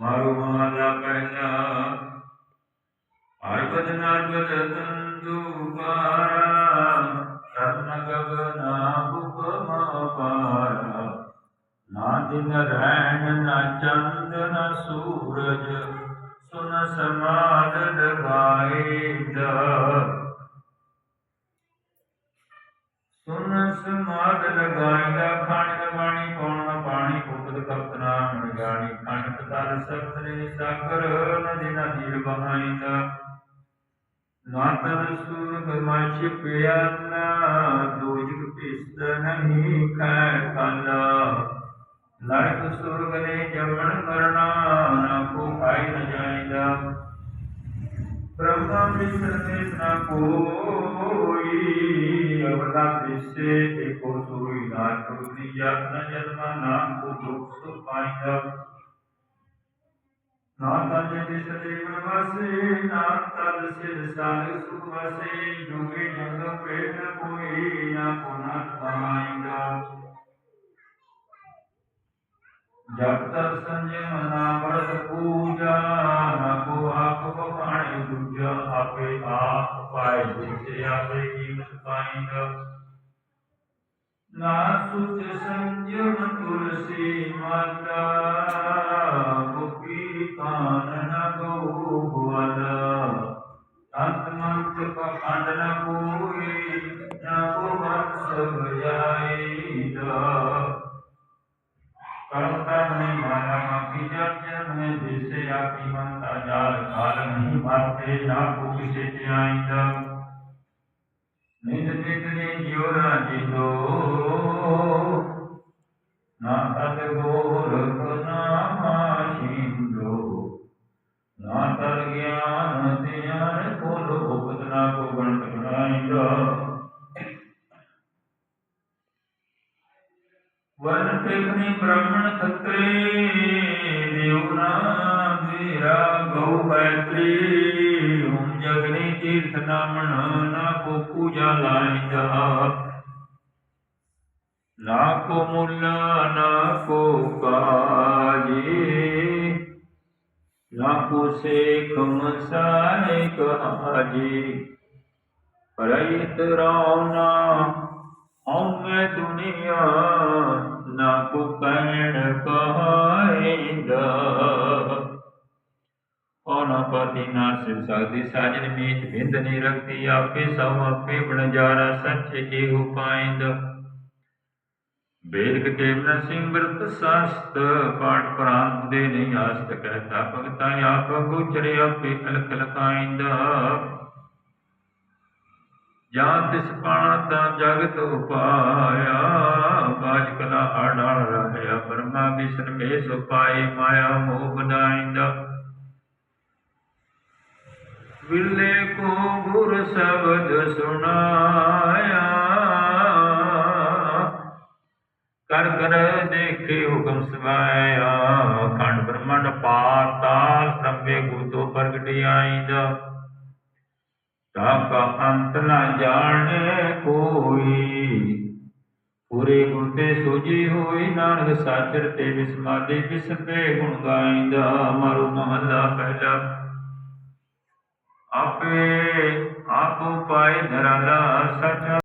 ਮਾਰੂ ਮਹਲਾ ਪਹਿਲਾ ਅਰਬਦ ਨਰਬਦ ਤੰਦੂ ਪਾਰਾ ਕਰਨ ਗਗਨਾ ਹੁਕਮ ਪਾਰਾ ਨਾ ਦਿਨ ਰਹਿਣ ਨਾ ਚੰਦ ਨਾ ਸੂਰਜ ਸੁਨ ਸਮਾਦ ਲਗਾਏਦਾ ਸੁਨ ਸਮਾਦ ਲਗਾਏਦਾ ਖਾਣ ਬਾਣੀ ਪੌਣ ਪਾਣੀ ਉਪਦ ਕਪਨਾ ਮਣ ਗਾਣੀ ਖੰਡ ਤਰ ਸਤਰੇ ਸਾਗਰ ਨਦੀ ਨਦੀ ਬਹਾਇਦਾ। ਨਾ ਤਨ ਸੂਰਗ ਮਛ ਪਿਆਨਾ ਦੋਜਕ ਪਿਸਤ ਨਹੀਂ ਖੈ ਖਾਨਾ ਨਰਕ ਸੁਰਗ ਨੇ ਜਮਣ ਕਰਨਾ ਨਾ ਕੋ ਆਈ ਨ ਜਾਇਦਾ ਬ੍ਰਹਮਾ ਵਿਸ਼ਨ ਦੇ ਨਾ ਕੋਈ ਅਵਦਾ ਦਿਸੇ ਏਕੋ ਸੋਈ, ਨਾ ਤੁਰਦੀ ਜਤ ਨ ਜਨਮਾ ਕੋ ਦੁਖ ਸੁਖ ਪਾਇਦਾ ਨਾ ਤਜ ਦਿਸ ਦੇਵ ਵਸੇ ਨਾ ਤਦ ਸਿਰ ਸਾਗ ਸੁਖ ਵਸੇ ਜੁਗੇ ਜੰਗ ਪੇਟ ਕੋਈ, ਨਾ ਕੋ ਨਾ ਜਬ ਤਕ ਸੰਜਮ ਨਾ ਬੜਤ ਪੂਜਾ, ਨਾ ਕੋ ਆਪ ਬਖਾਣੇ ਦੂਜਾ ਆਪੇ ਆਪ ਪਾਏ ਜਿਸੇ ਆਪੇ ਕੀਮਤ ਪਾਈਂਦਾ। ਨਾ ਸੁਚ ਸੰਜਮ ਤੁਲਸੀ, ਮਾਤਾ ਅੰਤ ਮੰਤ ਪਖੰਡ ਨ ਕੋਈ ਨਾ ਕੋ ਵੰਸ ਬਜਾਈਦਾ ਕਰਮ ਕਰਮ ਨਹੀਂ ਮਾਇਆ ਮਾਪੀ ਜਨ ਜਨ ਮੈਂ ਜਿਸੇ ਆਪੀ ਮੰਤਾ ਜਾਲ ਕਾਲ ਨਹੀਂ ਮਾਤੇ ਨਾ ਕੋ ਕਿਸੇ ਤੇ ਆਇਂਦਾ ਨਿੰਦ ਜਿਤਨੇ ਜਿਉ ਨਾ ਜਿਤੋ ਨਾ ਤਦ ਗੋਰਖ ਵਨ ਤੇਖਨੀ ਬ੍ਰਾਹਮਣ ਖੱਤਰੀ ਦੇਵਨਾ ਮੇਰਾ ਗਉ ਬੈਤਰੀ ਹੁਮ ਜਗਨੀ ਤੀਰਥ ਨਾਮਣ, ਨਾ ਕੋ ਪੂਜਾ ਲਾਇਦਾ ਨਾ ਕੋ ਮੁੱਲਾ, ਨਾ ਕੋ ਕਾਜੀ ਨਾ ਕੋ ਸੇਖ ਮਸਾਏ ਕਹਾਜੀ। ਪਰਇਤ ਰੌਨਾ ਹਉਮੈ ਦੁਨੀਆ ਨਾ ਕੋ ਕਹਿਣ ਕਹਾਇਂਦਾ ਔਨਾ ਪਤੀ ਨਾ ਸਿਰ ਸਕਦੀ? ਸਾਜਨ ਮੀਤ ਬਿੰਦ ਨੀ ਰਖਤੀ ਆਪੇ ਸਭ ਆਪੇ ਬਣਜਾਰਾ ਸੱਚ ਏਹੁ ਪਾਇੰਦਾ ਵੇਦ ਕੇ ਨ ਸਿਮਰਤ ਸਸਤ, ਪਾਠ ਪ੍ਰਾਨ ਦੇ ਨਹੀਂ ਆਸਤ ਕਹਤਾ ਭਗਤਾ ਆਪ ਗੁਚਰੇ ਆਪੇ ਅਲਖ ਲਖਾਇੰਦਾ ਜਾਂ ਤਿਸ ਪਾਣਾ ਤਾਂ ਜਗਤ ਉਪਾਇਆ ਬਾਜ ਕਲਾ ਆੜਾਲ ਰਹਿਆ, ਬ੍ਰਹਮਾ ਵਿਸ਼ਨ ਮੇ ਸੁਪਾਏ ਮਾਇਆ ਮੋਹ ਬਨਾਇੰਦਾ। ਵਿਲੇ ਕੋ ਗੁਰ ਸ਼ਬਦ ਸੁਣਾਇਆ, ਕਰ ਕਰ ਦੇਖੇ ਹੁਕਮ ਸਵਾਇਆ ਖੰਡ ਬ੍ਰਹਮੰਡ ਪਾਤਾਲ ਪ੍ਰਭੇ ਗੁਰਤੋ ਪ੍ਰਗਟ ਆਈਂਦਾ ਤਾ ਅੰਤ ਨਾ ਜਾਣੇ ਕੋਈ। ਪੂਰੇ ਗੁਣ ਤੇ ਸੋਜੀ ਹੋਈ ਨਾਨਕ ਸਾਚਰ ਤੇ ਵਿਸਮਾਦੇ ਵਿਸਪੇ ਗੁਣ ਗਾਇਂਦਾ, ਮਾਰੂ ਮਹੱਲਾ ਪਹਿਲਾ। ਆਪੇ ਆਪੋ ਪਾਏ ਨਰਾਲਾ, ਸਚ